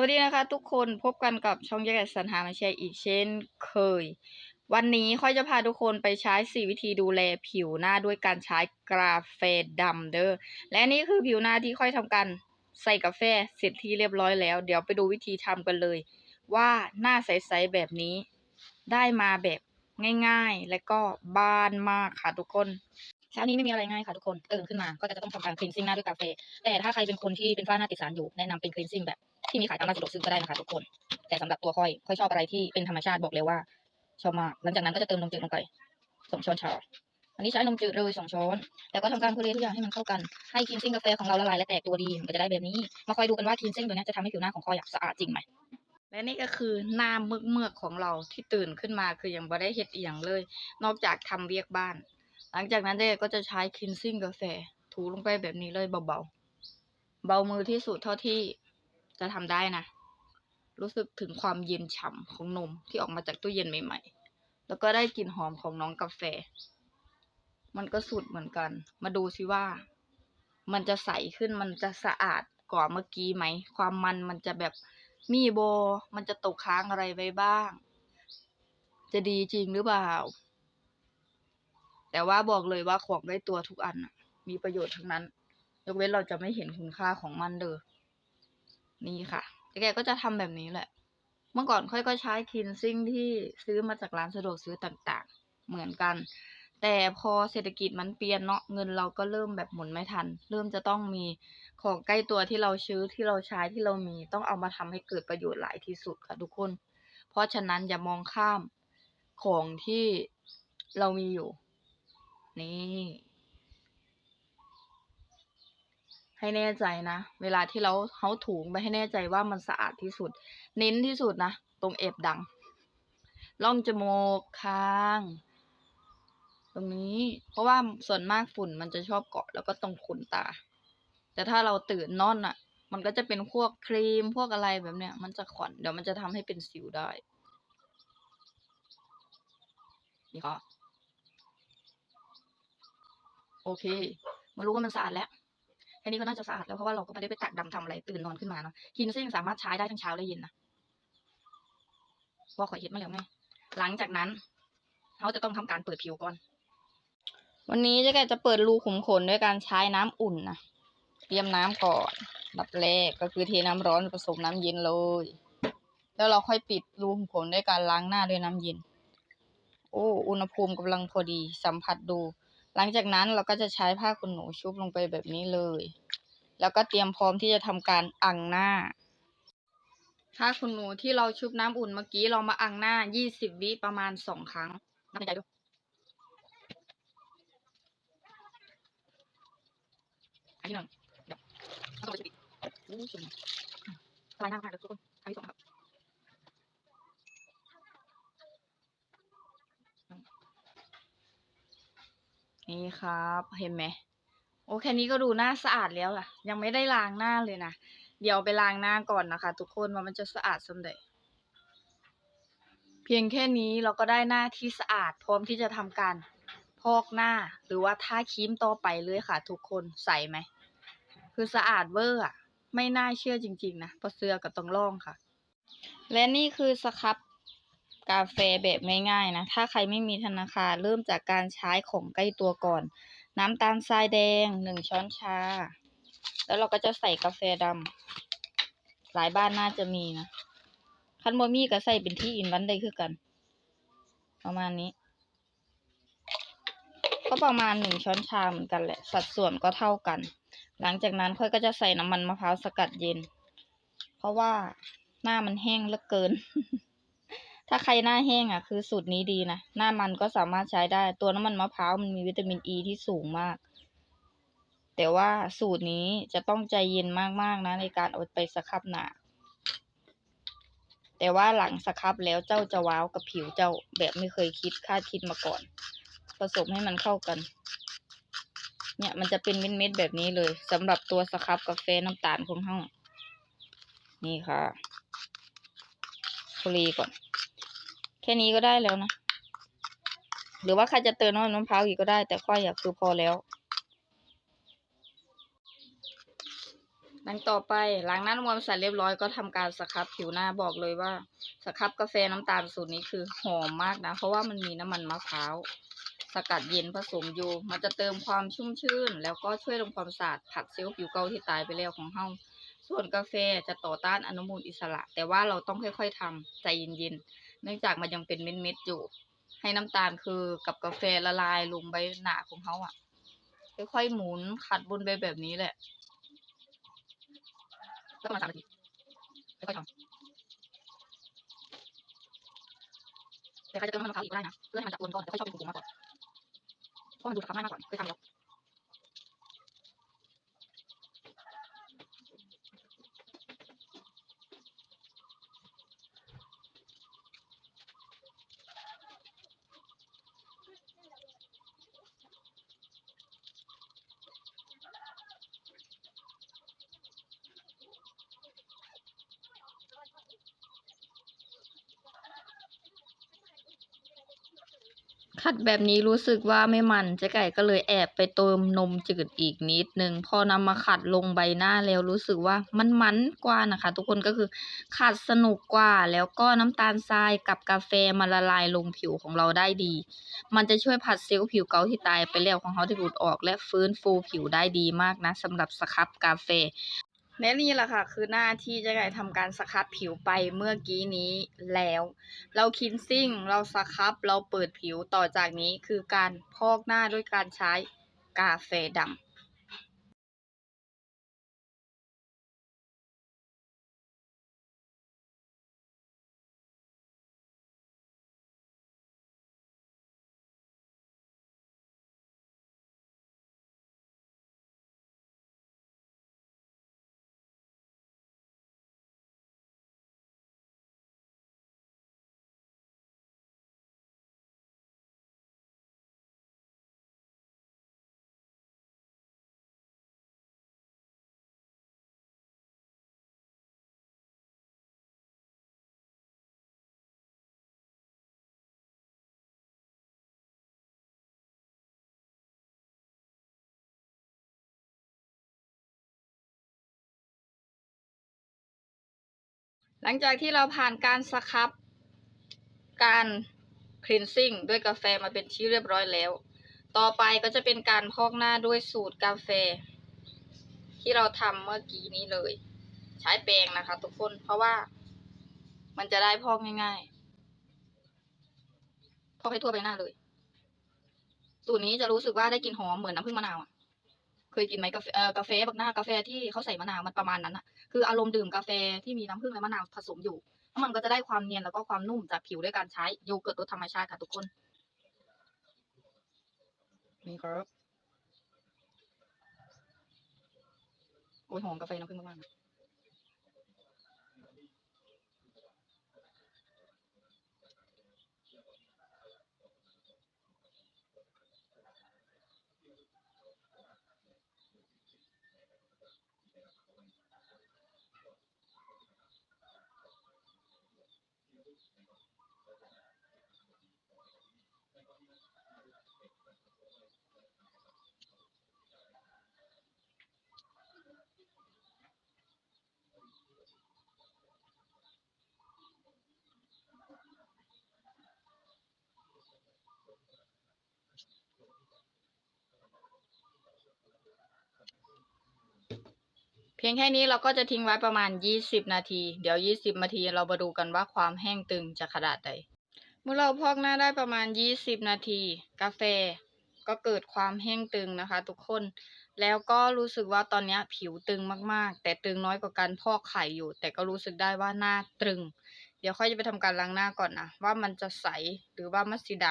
วัสดีนะคะ ทุกคนพบกันกับช่องแยกสรรหามาแชร์อีกเช่นเคย วันนี้ค่อยจะพาทุกคนไปใช้ 4 วิธีดูแลผิวหน้าด้วยการใช้กาแฟดำเด้อและนี่คือผิวหน้าที่ค่อยทำการใส่กาแฟเสร็จที่เรียบร้อยแล้ว เดี๋ยวไปดูวิธีทำกันเลย ว่าหน้าใสๆแบบนี้ได้มาแบบง่ายๆ และก็บานมากค่ะทุกคน เช้านี้ไม่มีอะไรง่ายค่ะทุกคนตื่นขึ้นมาก็จะต้องทำการคลีนซิ่งหน้าด้วยกาแฟแต่ถ้าใครเป็นคนที่เป็นฝ้าหน้าติดสารอยู่แนะนำเป็นคลีนซิ่งแบบที่มีขายตามร้านสะดวกซื้อก็ได้นะคะทุกคน แต่สำหรับตัวค่อยค่อยชอบอะไรที่เป็นธรรมชาติบอกเลยว่าชอบมากหลังจากนั้นก็จะเติมนมจืดลงไปสองช้อนชาอันนี้ใช้นมจืดเลยสองช้อนแล้วก็ทำการโคเลทุกอย่างให้มันเข้ากันให้คลีนซิ่งกาแฟของเราละลายและแตกตัวดีมันก็จะได้แบบนี้ มาคอยดูกันว่าคลีนซิ่งตัวนี้จะทำให้ผิวหน้าของค่อยสะอาดจริงไหมและนี่ก็คือหน้าเมือกเมือกของเราที่ตื่นขึ้นมาคือยังบ่ได้เฮ็ดอียงเลย นอกจากทำเวียกบ้าน หลังจากนั้นเด็กก็จะใช้คลีนซิ่งกาแฟถูลงไปแบบนี้เลยเบาๆ เบามือที่สุดเท่าที่จะทำได้นะ รู้สึกถึงความเย็นฉ่ำของนมที่ออกมาจากตู้เย็นใหม่ๆ แล้วก็ได้กลิ่นหอมของน้องกาแฟ มันก็สุดเหมือนกัน มาดูสิว่า มันจะใสขึ้น มันจะสะอาดกว่าเมื่อกี้ไหม ความมันมันจะแบบมีโบ มันจะตกค้างอะไรไว้บ้าง จะดีจริงหรือเปล่า แต่ว่าบอกเลยว่าของได้ตัวทุกอันน่ะมีประโยชน์ทั้งนั้น ยกเว้นเราจะไม่เห็นคุณค่าของมันเด้อนี่ค่ะแต่แกก็จะทำแบบนี้แหละ เมื่อก่อนค่อยก็ใช้คินซิ่งที่ซื้อมาจากร้านสะดวกซื้อต่างๆ เหมือนกัน แต่พอเศรษฐกิจมันเปลี่ยนเนาะเงินเราก็เริ่มแบบหมุนไม่ทัน เริ่มจะต้องมีของใกล้ตัวที่เราซื้อที่เราใช้ที่เรามีต้องเอามาทำให้เกิดประโยชน์หลายที่สุดค่ะทุกคน เพราะฉะนั้นอย่ามองข้ามของที่เรามีอยู่ นี่ ให้แน่ใจนะ เวลาที่เราเขาถูไปให้แน่ใจว่ามันสะอาดที่สุด เน้นที่สุดนะ ตรงเอฟดังล่องจมูกคาง ตรงนี้ เพราะว่าส่วนมากฝุ่นมันจะชอบเกาะ แล้วก็ตรงขนตา แต่ถ้าเราตื่นนอนอะ มันก็จะเป็นพวกครีมพวกอะไรแบบเนี้ย มันจะขอนเดี๋ยวมันจะทำให้เป็นสิวได้นี่ก็ โอเคมารู้ว่ามันสะอาดแล้วแค่นี้ก็น่าจะสะอาดแล้วเพราะว่าเราก็ไม่ได้ไปตักดำทำอะไรตื่นนอนขึ้นมาเนาะคินซิ่งสามารถใช้ได้ทั้งเช้าและเย็นนะว่าขอเห็ดมาแล้วไงหลังจากนั้นเขาจะต้องทำการเปิดผิวก่อน วันนี้เจ๊แกจะเปิดรูขุมขนด้วยการใช้น้ำอุ่นนะเตรียมน้ำก่อนดับแรกก็คือเทน้ำร้อนผสมน้ำเย็นเลย แล้วเราค่อยปิดรูขุมขนด้วยการล้างหน้าด้วยน้ำเย็น โอ้ อุณหภูมิกำลังพอดี สัมผัสดู หลังจากนั้นเราก็จะใช้ผ้าขนหนูชุบลงไปแบบนี้เลย แล้วก็เตรียมพร้อมที่จะทำการอังหน้า ผ้าขนหนูที่เราชุบน้ำอุ่นเมื่อกี้เรามาอังหน้า 20 วิประมาณสองครั้งนับใจดูอันที่หนึ่งเดี๋ยวเอาไปปิดอู้สวยสบายมากค่ะทุกคนอันที่สองครับ นี่ครับเห็นไหมโอแค่นี้ก็ดูหน้าสะอาดแล้วล่ะ ยังไม่ได้ล้างหน้าเลยนะเดี๋ยวไปล้างหน้าก่อนนะคะ ทุกคนว่ามันจะสะอาดสมเด็จเพียงแค่นี้เราก็ได้หน้าที่สะอาด พร้อมที่จะทำการพอกหน้าหรือว่าทาครีมต่อไปเลยค่ะ ทุกคนใส่ไหม คือสะอาดเวอร์อะไม่น่าเชื่อจริง ๆ นะเพราะเสื้อก็ต้องลองค่ะ และนี่คือสครับ กาแฟแบบง่ายๆนะ ถ้าใครไม่มีธนาคารเริ่มจากการใช้ของใกล้ตัวก่อน น้ำตาลทรายแดงหนึ่งช้อนชา แล้วเราก็จะใส่กาแฟดำหลายบ้านน่าจะมีนะ คันบ่มีก็ใส่เป็นที่อินวันได้คือกัน ประมาณนี้ ก็ประมาณหนึ่งช้อนชาเหมือนกันแหละ สัดส่วนก็เท่ากัน หลังจากนั้นค่อยก็จะใส่น้ำมันมะพร้าวสกัดเย็น เพราะว่าหน้ามันแห้งเหลือเกิน ถ้าใครหน้าแห้งอะ คือสูตรนี้ดีนะ หน้ามันก็สามารถใช้ได้ ตัวน้ำมันมะพร้าวมันมีวิตามินอ e ีที่สูงมาก แต่ว่าสูตรนี้จะต้องใจเย็นมากๆนะ ในการเอาไปสครับหนาแต่ว่าหลังสครับแล้วเจ้าจะว้าวกับผิวเจ้าแบบไม่เคยคิดคาดคิดมาก่อน ผสมให้มันเข้ากัน เนี่ยมันจะเป็นเม็ดๆแบบนี้เลยสำหรับตัวสครับกาแฟน้ำตาลของเฮานี่ค่ะคลีก่อน ค่นี้ก็ได้แล้วนะ หรือว่าใครจะเติมน้ำมะพร้าวอีกก็ได้ แต่ค่อยอยากคือพอแล้ว หลังต่อไปหล้างหน้าทำความสะอาดเรียบร้อยก็ทำการสครับผิวหน้าบอกเลยว่า สครับกาแฟน้ำตาลสูตรนี้คือหอมมากนะ เพราะว่ามันมีน้ำมันมะพร้าวสกัดเย็นผสมอยู่ มันจะเติมความชุ่มชื่น แล้วก็ช่วยลงความสะอาดผัดเซลล์ผิวเก่าที่ตายไปแล้วของเฮาส่วนกาแฟจะต่อต้านอนุมูลอิสระ แต่ว่าเราต้องค่อยๆทำใจเย็นๆ เนื่องจากมันยังเป็นเม็ดๆอยู่ ให้น้ำตาลคือกับกาแฟละลายลงใบหนาของเขาอะค่อยๆหมุนขัดบนไปแบบนี้แหละก็ประมาณสามนาทีค่อยๆทำแต่ใครจะเติมน้ำมันมะพร้าวอีกก็ได้นะเพื่อให้มันจับตัวก้อนแต่ค่อยชอบเป็นผงๆมากกว่าเพราะมันดูสครับง่ายมากกว่าเคยทำแล้ว ขัดแบบนี้รู้สึกว่าไม่มันเจ๊ไก่ก็เลยแอบไปเติมนมจืดอีกนิดนึงพอนำมาขัดลงใบหน้าแล้วรู้สึกว่ามันมันกว่านะคะ ทุกคนก็คือขัดสนุกกว่า แล้วก็น้ำตาลทรายกับกาแฟมาละลายลงผิวของเราได้ดี มันจะช่วยผัดเซลล์ผิวเก่าที่ตายไปแล้วของเขาที่หลุดออก และฟื้นฟูผิวได้ดีมากนะสำหรับสครับกาแฟ และนี่แหละค่ะ คือหน้าที่เจะไก่ทำการสครับผิวไปเมื่อกี้นี้แล้ว เราคินซิ่ง เราสครับ เราเปิดผิวต่อจากนี้คือการพอกหน้าด้วยการใช้กาแฟดำ หลังจากที่เราผ่านการสครับ การคลีนซิ่งด้วยกาแฟมาเป็นที่เรียบร้อยแล้ว ต่อไปก็จะเป็นการพอกหน้าด้วยสูตรกาแฟ ที่เราทำเมื่อกี้นี้เลย ใช้แปรงนะคะ ทุกคนเพราะว่ามันจะได้พอกง่ายๆ พอกให้ทั่วไปหน้าเลย สูตรนี้จะรู้สึกว่าได้กลิ่นหอมเหมือนน้ำผึ้งมะนาวอะ เคยกินไหมกาแฟเอ่อกาแฟบักหน้ากาแฟที่เขาใส่มะนาวมันประมาณนั้นอะคืออารมณ์ดื่มกาแฟที่มีน้ำผึ้งและมะนาวผสมอยู่แล้วมันก็จะได้ความเนียนแล้วก็ความนุ่มจากผิวด้วยการใช้โยเกิร์ตรสธรรมชาติค่ะทุกคนนี่ครับโอ้ยหอมกาแฟน้ำผึ้งมากๆ เพียงแค่นี้เราก็จะทิ้งไว้ประมาณ 20 นาที เดี๋ยว 20 นาทีเรามาดูกันว่าความแห้งตึงจะขนาดใด เมื่อเราพอกหน้าได้ประมาณ 20 นาที กาแฟก็เกิดความแห้งตึงนะคะ ทุกคน แล้วก็รู้สึกว่าตอนนี้ผิวตึงมากๆ แต่ตึงน้อยกว่าการพอกไข่อยู่ แต่ก็รู้สึกได้ว่าหน้าตึง เดี๋ยวค่อยจะไปทำการล้างหน้าก่อนนะว่ามันจะใสหรือว่ามันสีด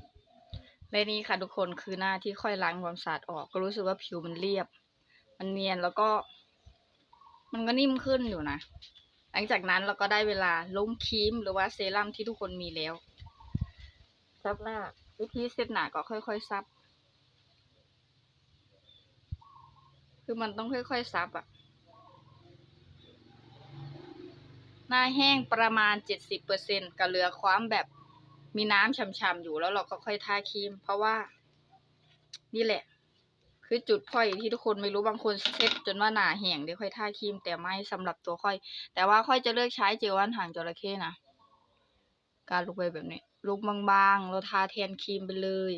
ำและนี่ค่ะทุกคนคือหน้าที่ค่อยล้างความสะอาดออก ก็รู้สึกว่าผิวมันเรียบ มันเนียนแล้วก็ มันก็นิ่มขึ้นอยู่นะ หลังจากนั้นเราก็ได้เวลาลงครีมหรือว่าเซรั่มที่ทุกคนมีแล้วซับหน้าวิธีเซตหนาก็ค่อยๆซับ คือมันต้องค่อยๆซับอะหน้าแห้งประมาณเจ็ดสิบเปอร์เซ็นก็เหลือความแบบมีน้ำฉ่ำๆอยู่แล้วเราก็ค่อยทาครีม เพราะว่า นี่แหละ คือจุดค่อยที่ทุกคนไม่รู้บางคนเซ็ตจนว่าหนาแห้งเดี๋ยวค่อยทาครีมแต่ไม่สำหรับตัวค่อย แต่ว่าค่อยจะเลือกใช้เจลว่านหางจระเข้นะการลุกไปแบบนี้ลุกบางๆ เราทาแทนครีมไปเลย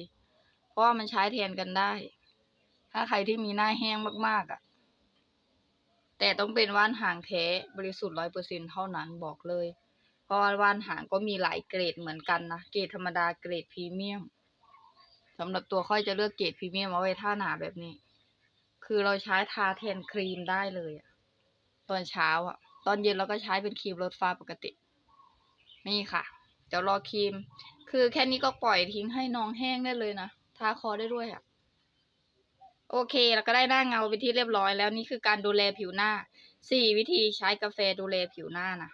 เพราะว่ามันใช้แทนกันได้ ถ้าใครที่มีหน้าแห้งมากๆอะ แต่ต้องเป็นว่านหางแท้บริสุทธิ์ร้อยเปอร์เซ็นเท่านั้นบอกเลย เพราะว่าว่านหางก็มีหลายเกรดเหมือนกันนะ เกรดธรรมดาเกรดพรีเมียม สำหรับตัวค่อยจะเลือกเกรดพรีเมียมเอาไว้ท่าหนาแบบนี้ คือเราใช้ทาแทนครีมได้เลยอะตอนเช้าอะตอนเย็นเราก็ใช้เป็นครีมลดฟ้าปกติ นี่ค่ะเดี๋ยวรอครีม คือแค่นี้ก็ปล่อยทิ้งให้น้องแห้งได้เลยนะ ทาคอได้ด้วยอะโอเคแล้วก็ได้หน้าเงาไปที่เรียบร้อยแล้วนี่คือการดูแลผิวหน้าสี่วิธีใช้กาแฟดูแลผิวหน้านะ